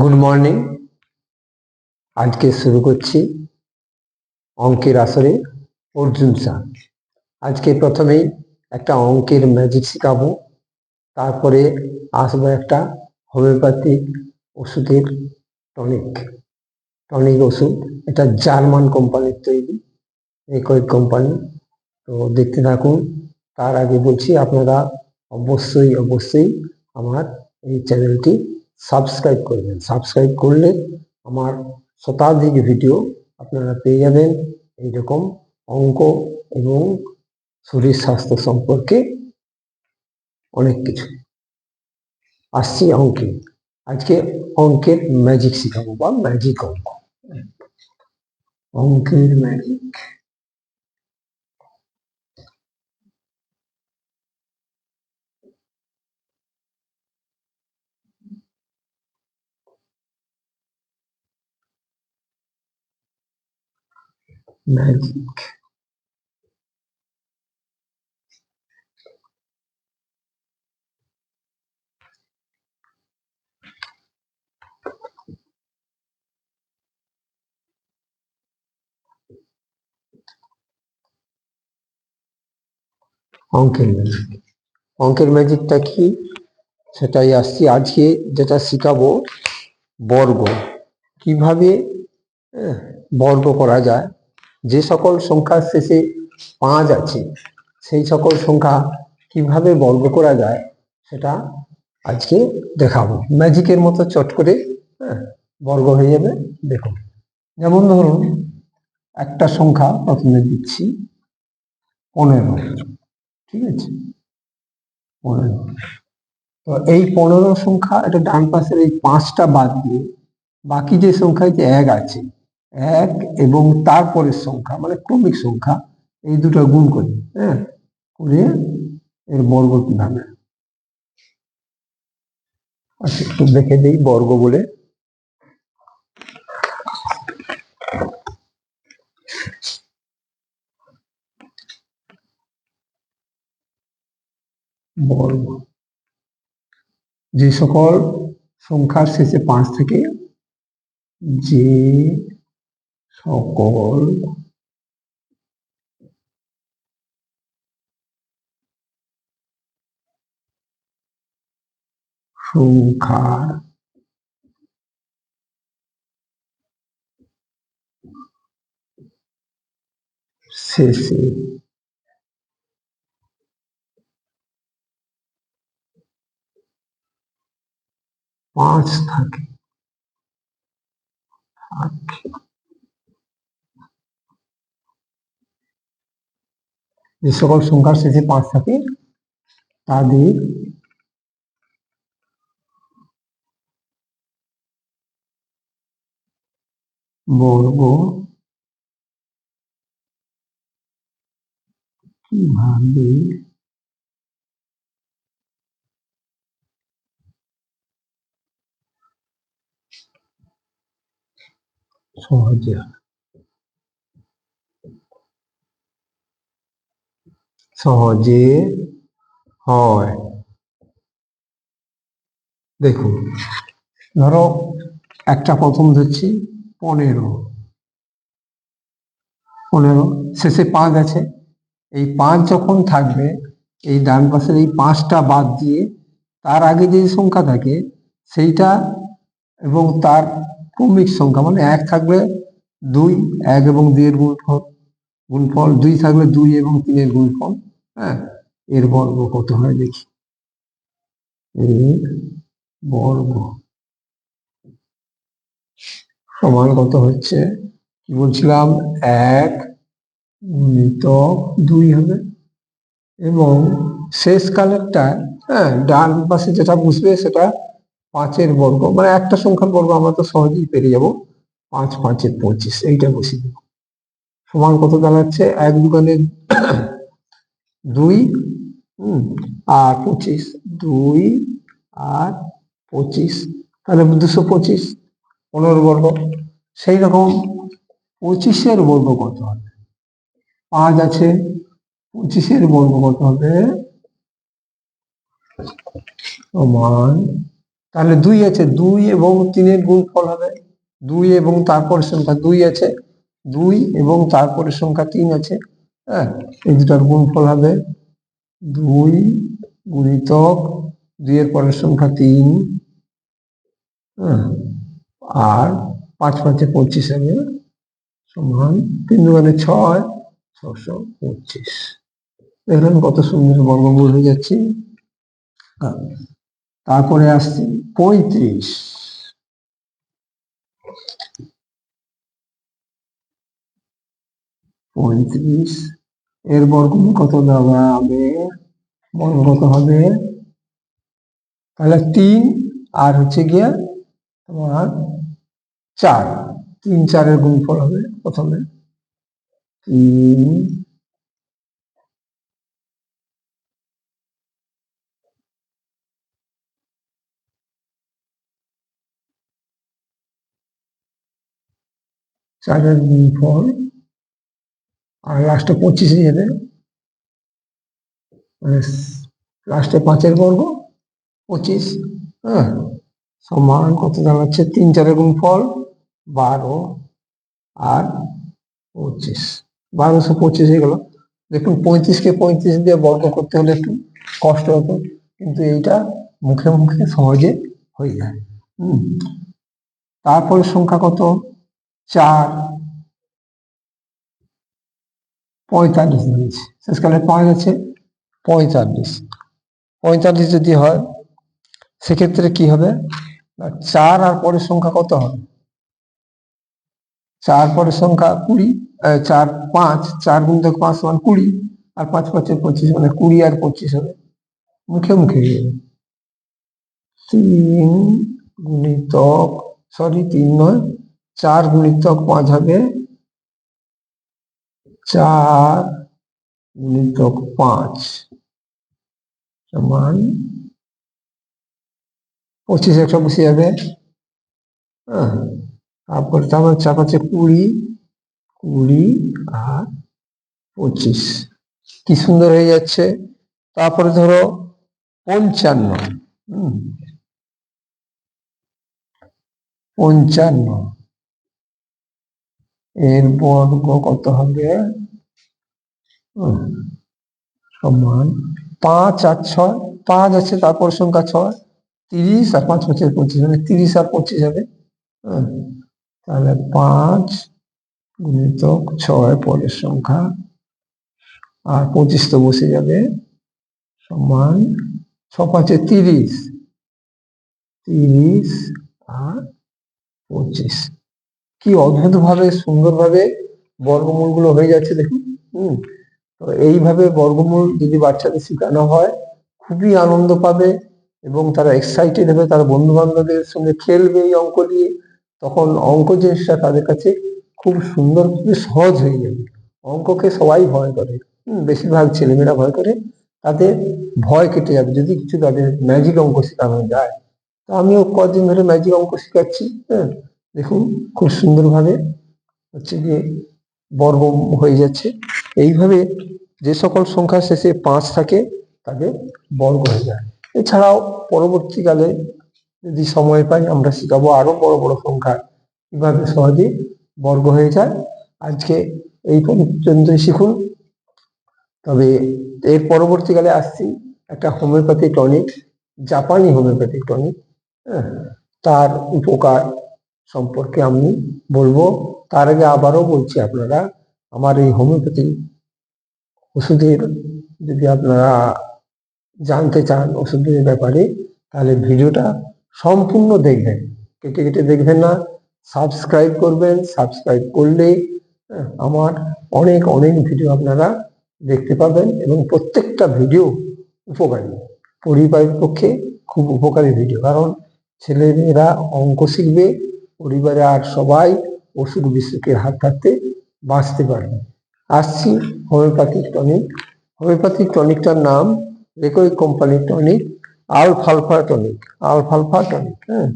Good morning আজকে শুরু করছি অঙ্কের আসরে অর্জুন স্যার। আজকে প্রথমেই একটা অঙ্কের ম্যাজিক শেখাবো। তারপরে আসব একটা হোমিওপ্যাথিক ওষুধের টনিক টনিক ওষুধ, এটা জার্মান কোম্পানির তৈরি একই কোম্পানি তো দেখতে থাকুন, তার আগে বলছি আপনারা অবশ্যই অবশ্যই আমার এই চ্যানেলটি সাবস্ক্রাইব করবেন। সাবস্ক্রাইব করলে আমার শতাধিক ভিডিও আপনারা পেয়ে যাবেন এইরকম অঙ্ক এবং শরীর স্বাস্থ্য সম্পর্কে অনেক কিছু। আসছি অঙ্কে। আজকে অঙ্কের ম্যাজিক শিখাবো বা ম্যাজিক অঙ্ক। অঙ্কের ম্যাজিক ম্যাজিক অঙ্কের ম্যাজিক অঙ্কের ম্যাজিকটা কি? সেটাই আসছি আজকে যেটা শিখাবো বর্গ। কীভাবে আহ, বর্গ করা যায়? যে সকল সংখ্যার শেষে পাঁচ আছে সেই সকল সংখ্যা কীভাবে বর্গ করা যায় সেটা আজকে দেখাবো। ম্যাজিকের মতো চট করে হ্যাঁ, বর্গ হয়ে যাবে দেখুন। যেমন ধরুন একটা সংখ্যা প্রথমে দিচ্ছি পনেরো ঠিক আছে? পনেরো। তো এই পনেরো সংখ্যা এটা ডান পাশের এই পাঁচটা বাদ দিয়ে বাকি যে সংখ্যায় যে এক আছে এক এবং তারপরের সংখ্যা মানে ক্রমিক সংখ্যা, এই দুটো গুণ করি হ্যাঁ? করে এর বর্গ কীভাবে আচ্ছা একটু দেখে দিই বর্গ বলে। বর্গ। যে সকল সংখ্যার শেষে পাঁচ থেকে, যে সকল সংখ্যার শেষে পাঁচ থাকে থাকে। যে সকল সংখ্যার শেষে পাঁচ থাকে তাদের বর্গ কীভাবে সহজে হয়? সহজে হয়। দেখুন, ধরো একটা প্রথম ধরছি, পনেরো। পনেরো, শেষে পাঁচ আছে। এই পাঁচ যখন থাকবে, এই ডান পাশের এই পাঁচটা বাদ দিয়ে তার আগে যে সংখ্যা থাকে, সেইটা এবং তার ক্রমিক সংখ্যা মানে এক থাকবে দুই, এক এবং দুইয়ের গুণফল। গুণফল দুই থাকলে দুই এবং তিনের গুণফল। হ্যাঁ এর বর্গ কত হয় দেখি। এর বর্গ সমান কত হচ্ছে? কি বলছিলাম? এক গুণিত দুই হবে। এবং শেষ কালেরটা হ্যাঁ ডান পাশে যেটা বুঝবে সেটা পাঁচের বর্গ মানে একটা সংখ্যার বর্গ আমরা তো সহজেই পেরে যাব। পাঁচ পাঁচের পঁচিশ, এইটা বসিয়ে দেবো। সমান কত দাঁড়াচ্ছে? এক দোকানে দুই, হুম, আর পঁচিশ, দুই আর পঁচিশ, তাহলে দুশো পঁচিশ, পনেরো বর্গ, সেই রকম পঁচিশের বর্গ কত হবে? পাঁচ আছে, পঁচিশের বর্গ কত হবে? সমান, তাহলে দুই আছে, দুই এবং তিনের গুণফল হবে, দুই এবং তারপরের সংখ্যা দুই আছে, দুই এবং তারপরের সংখ্যা তিন আছে হ্যাঁ এই দুটার গুণফল হবে দুই গুণিতক দুইয়ের পরের সংখ্যা তিন। হ্যাঁ আর পাঁচ পাঁচে পঁচিশ হবে সমান তিন দুগুণে ছয়, ছশো পঁচিশ। দেখলেন কত সুন্দর বর্গমূল হয়ে যাচ্ছে। হ্যাঁ। তারপরে আসছি পঁয়ত্রিশ। পঁয়ত্রিশ। এর বর্গমূল কত দেওয়া হবে বর্গ কত হবে। তাহলে তিন, আর হচ্ছে গিয়ে তোমার চার। তিন, চারের গুণফল হবে প্রথমে। তিন, চারের গুণফল আর লাস্টে পঁচিশে যাবে মানে লাস্টে পাঁচের বর্গ, পঁচিশ হ্যাঁ? সমান কত দাঁড়াচ্ছে তিন চারের গুণফল বারো আর পঁচিশ। বারোশো পঁচিশ হয়ে গেল। দেখুন, পঁয়ত্রিশকে পঁয়ত্রিশ দিয়ে বর্গ করতে হলে একটু কষ্ট হতো, কিন্তু এইটা মুখে মুখে সহজে হয়ে যায়। হুম। তারপরে সংখ্যা কত? চার। পঁয়তাল্লিশ দিয়েছে। শেষকালে পাওয়া গেছে পঁয়তাল্লিশ। পঁয়তাল্লিশ যদি হয়, সেক্ষেত্রে কি হবে? চার আর পরের সংখ্যা কত হবে? চার পরের সংখ্যা কুড়ি চার পাঁচ, চার গুণ থেকে পাঁচ সমান কুড়ি, আর পাঁচ পাঁচে পঁচিশ মানে কুড়ি আর পঁচিশ হবে। মুখে মুখে তিন গুণিতক সরি তিন নয়, চার গুণিতক পাঁচ হবে চার গুণিতক পাঁচ সমান পঁচিশ একশো বসে যাবে। হ্যাঁ তারপরে তারপর চার পাঁচে কুড়ি কুড়ি আর পঁচিশ। কি সুন্দর হয়ে যাচ্ছে। তারপরে ধরো পঞ্চান্ন। হুম, পঞ্চান্ন। এর বর্গ কত হবে? সমান পাঁচ আর ছয় পাঁচ আছে তারপর সংখ্যা ছয় তিরিশ আর পাঁচ পঁচিশ পঁচিশ মানে তিরিশ আর পঁচিশ হবে। হুম, তাহলে পাঁচ গুণিতক ছয় পরের সংখ্যা আর পঁচিশ তো বসে যাবে। সমান ছ পাঁচে তিরিশ তিরিশ আর পঁচিশ। কি অদ্ভুত ভাবে সুন্দর ভাবে বর্গমূলগুলো হয়ে যাচ্ছে দেখুন। হম তো এইভাবে বর্গমূল যদি বাচ্চাদের শেখানো হয় খুবই আনন্দ পাবে এবং তারা এক্সাইটেড হবে তারা বন্ধু বান্ধবদের সঙ্গে খেলবে এই অঙ্ক দিয়ে তখন অঙ্ক জিনিসটা তাদের কাছে খুব সুন্দর খুবই সহজ হয়ে যাবে। অঙ্ককে সবাই ভয় করে। হম, বেশিরভাগ ছেলেমেয়েরা ভয় করে তাদের ভয় কেটে যাবে যদি কিছু তাদের ম্যাজিক অঙ্ক শেখানো যায়। তো আমিও কদিন ধরে ম্যাজিক অঙ্ক শেখাচ্ছি হ্যাঁ দেখুন, খুব সুন্দরভাবে হচ্ছে গিয়ে বর্গ হয়ে যাচ্ছে। এইভাবে যে সকল সংখ্যা শেষে পাঁচ থাকে, তাদের বর্গ হয়ে যায়। এছাড়াও পরবর্তীকালে যদি সময় পাই, আমরা শেখাবো আরও বড় বড় সংখ্যা কীভাবে সহজে বর্গ হয়ে যায়। আজকে এই পর্যন্তই শিখুন। তবে এর পরবর্তীকালে আসছি একটা হোমিওপ্যাথি টনিক জাপানি হোমিওপ্যাথি টনিক হ্যাঁ তার উপকার সম্পর্কে আমি বলব। তার আগে আবারও বলছি আপনারা, আমার এই হোমিওপ্যাথি ওষুধের যদি আপনারা জানতে চান ওষুধের ব্যাপারে, তাহলে ভিডিওটা সম্পূর্ণ দেখবেন। কেটে কেটে দেখবেন না, সাবস্ক্রাইব করবেন। সাবস্ক্রাইব করলে আমার অনেক অনেক ভিডিও আপনারা দেখতে পাবেন এবং প্রত্যেকটা ভিডিও উপকারী। পরিবারের পক্ষে খুব উপকারী ভিডিও, কারণ ছেলেমেয়েরা অঙ্ক শিখবে পরিবারে আর সবাই অসুখ বিসুখের হাত থাকতে বাঁচতে পারবে আসছি হোমিওপ্যাথিক টনিক হোমিওপ্যাথিক টনিকটার নাম রেকোই কোম্পানির টনিক আলফালফা টনিক আলফালফা টনিক হ্যাঁ।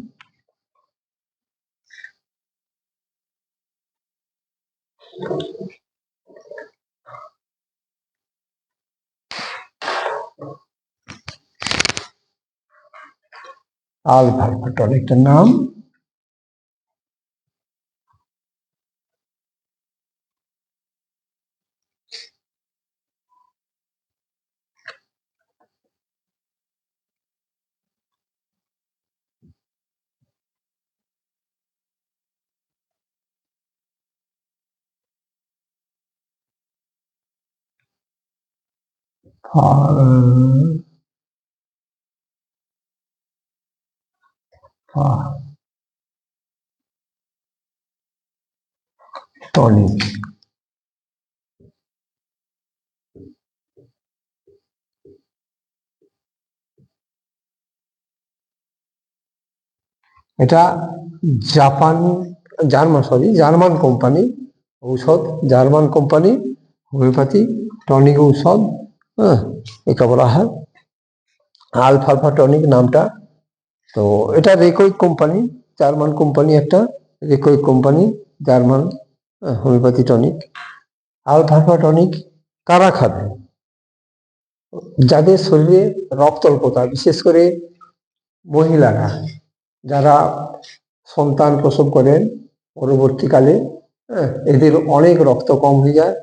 আলফা আলফা টনিকটার নাম ফা- ফা- টনিক এটা Japan, German sorry German company ঔষধ, জার্মান কোম্পানি হোমিওপ্যাথি, টনিক ঔষধ হ্যাঁ একে বলা হয় আলফালফা টনিক নামটা। তো এটা রেকোইক কোম্পানি জার্মান কোম্পানি একটা রেকোইক কোম্পানি জার্মান হোমিওপ্যাথি টনিক আলফালফা টনিক কারা খাবে? যাদের শরীরে রক্ত অল্পতা বিশেষ করে মহিলারা, যারা সন্তান প্রসব করেন পরবর্তীকালে এদের অনেক রক্ত কম হয়ে যায়।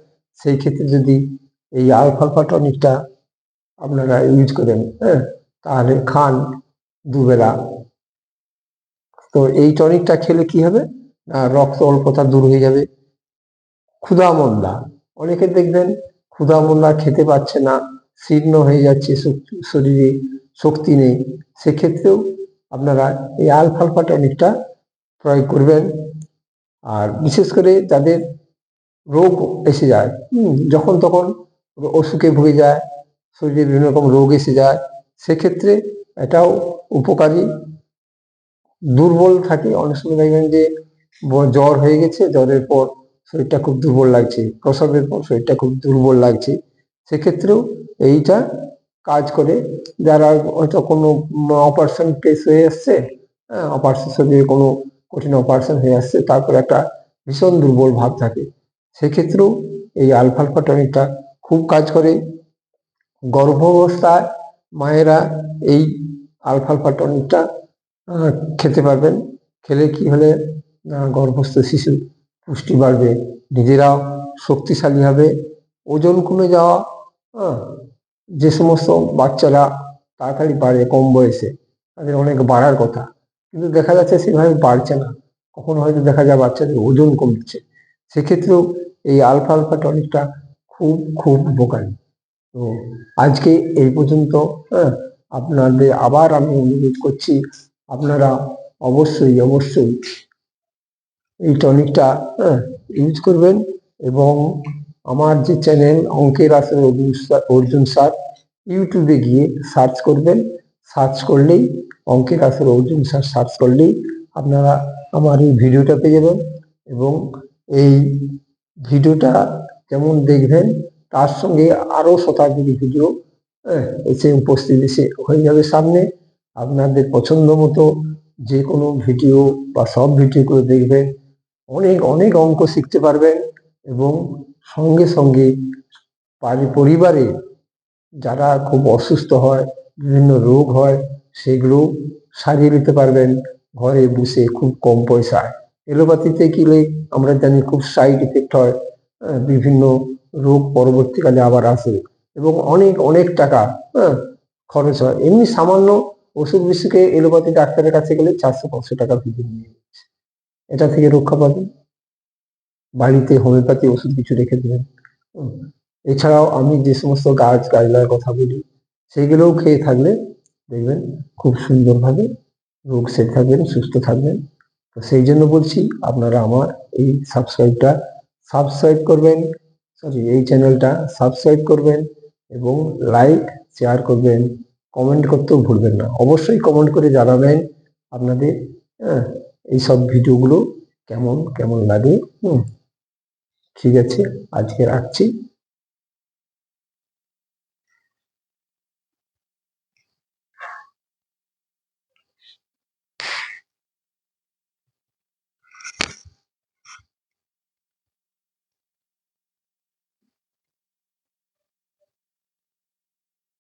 সেই ক্ষেত্রে যদি এই আলফালফা টনিকটা আপনারা ইউজ করেন হ্যাঁ? তাহলে খান দুবেলা। তো এই টনিকটা খেলে কি হবে? না, রক্ত অল্পতা দূর হয়ে যাবে। ক্ষুধা মন্দা। অনেকে দেখবেন ক্ষুধা মন্দা খেতে পাচ্ছে না, শীর্ণ হয়ে যাচ্ছে শরীরে শক্তি নেই। সেক্ষেত্রেও আপনারা এই আলফালফা টনিকটা প্রয়োগ করবেন। আর বিশেষ করে যাদের রোগ এসে যায় যখন তখন অসুখে ভুগে যায়, শরীরে বিভিন্ন রকম রোগ এসে যায়, সেক্ষেত্রে এটাও উপকারী। দুর্বল থাকে, অনেক সময় দেখবেন যে জ্বর হয়ে গেছে, জ্বরের পর শরীরটা খুব দুর্বল লাগছে, প্রসবের পর শরীরটা খুব দুর্বল লাগছে। সেক্ষেত্রেও এইটা কাজ করে। যারা হয়তো কোনো অপারেশন কেস হয়ে আসছে হ্যাঁ অপারেশন শরীরে কোনো কঠিন অপারেশন হয়ে আসছে, তারপর একটা ভীষণ দুর্বল ভাব থাকে। সেক্ষেত্রেও এই আলফালফা টনিকটা খুব কাজ করে। গর্ভাবস্থায় মায়েরা এই আলফালফা টনিকটা খেতে পারবেন। খেলে কি হলে গর্ভস্থ শিশু পুষ্টি বাড়বে, নিজেরাও শক্তিশালী হবে। ওজন কমে যাওয়া যে সমস্ত বাচ্চারা তাড়াতাড়ি বাড়ে কম বয়সে, তাদের অনেক বাড়ার কথা। কিন্তু দেখা যাচ্ছে সেভাবে বাড়ছে না। কখনো হয়তো দেখা যায় বাচ্চাদের ওজন কমছে। সেক্ষেত্রেও এই আলফা আলফা টনিকটা খুব খুব উপকারী। তো আজকে এই পর্যন্ত হ্যাঁ আপনাদের আবার আমি অনুরোধ করছি, আপনারা অবশ্যই অবশ্যই এই টনিকটা হ্যাঁ ইউজ করবেন এবং আমার যে চ্যানেল অঙ্কের আসলে অর্জুন স্যার ইউটিউবে গিয়ে সার্চ করবেন। সার্চ করলেই, অঙ্কের আসলে অর্জুন স্যার সার্চ করলেই আপনারা আমার এই ভিডিওটা পেয়ে যাবেন এবং এই ভিডিওটা যেমন দেখবেন তার সঙ্গে আরও শতাধিক ভিডিও হ্যাঁ, এসে উপস্থিত এসে হয়ে যাবে সামনে। আপনাদের পছন্দ মতো যে কোনো ভিডিও বা সব ভিডিওগুলো দেখবেন। অনেক অনেক অঙ্ক শিখতে পারবেন এবং সঙ্গে সঙ্গে পরিবারে যারা খুব অসুস্থ হয় বিভিন্ন রোগ হয় সেগুলো সারিয়ে নিতে পারবেন। ঘরে বসে খুব কম পয়সায়। এলোপ্যাথিতে গেলে আমরা জানি খুব সাইড ইফেক্ট হ্যাঁ, বিভিন্ন রোগ পরবর্তীকালে আবার আসে এবং অনেক অনেক টাকা হ্যাঁ খরচ হয়। এমনি সামান্য ওষুধ বিষুকে এলোপ্যাথি ডাক্তারের কাছে গেলে চারশো, পাঁচশো টাকা ভিজিট নিয়ে যাচ্ছে। এটা থেকে রক্ষা পাবেন। বাড়িতে হোমিওপ্যাথি ওষুধ কিছু রেখে দেবেন। এছাড়াও আমি যে সমস্ত গাছ গাছলার কথা বলি, সেগুলোও খেয়ে থাকলে দেখবেন খুব সুন্দরভাবে রোগ সেরে থাকবেন, সুস্থ থাকবেন। তো সেই জন্য বলছি, আপনারা আমার এই সাবস্ক্রাইবটা সাবস্ক্রাইব করবেন সরি এই চ্যানেলটা সাবস্ক্রাইব করবেন এবং লাইক শেয়ার করবেন কমেন্ট করতেও ভুলবেন না। অবশ্যই কমেন্ট করে জানাবেন আপনাদের হ্যাঁ এইসব ভিডিওগুলো কেমন কেমন লাগে। হুম, ঠিক আছে, আজকে রাখছি।